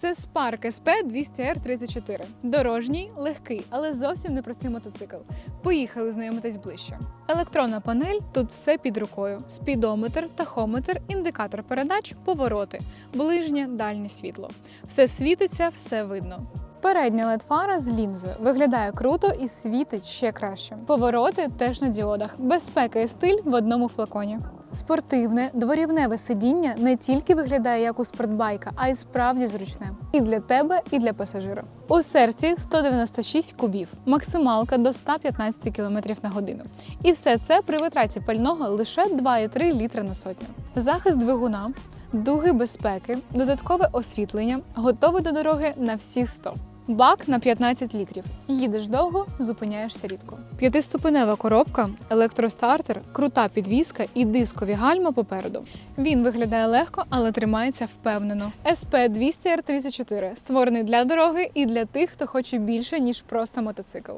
Це Spark SP 200R34. Дорожній, легкий, але зовсім непростий мотоцикл. Поїхали знайомитись ближче. Електронна панель тут все під рукою: спідометр, тахометр, індикатор передач, повороти, ближнє, дальнє світло. Все світиться, все видно. Передня LED-фара з лінзою виглядає круто і світить ще краще. Повороти теж на діодах. Безпека і стиль в одному флаконі. Спортивне дворівневе сидіння не тільки виглядає як у спортбайка, а й справді зручне. І для тебе, і для пасажира. У серці 196 кубів, максималка до 115 км на годину. І все це при витраті пального лише 2,3 літра на сотню. Захист двигуна, дуги безпеки, додаткове освітлення, готовий до дороги на всі 100. Бак на 15 літрів. Їдеш довго, зупиняєшся рідко. П'ятиступенева коробка, електростартер, крута підвіска і дискові гальма попереду. Він виглядає легко, але тримається впевнено. СП 200 r 34 створений для дороги і для тих, хто хоче більше ніж просто мотоцикл.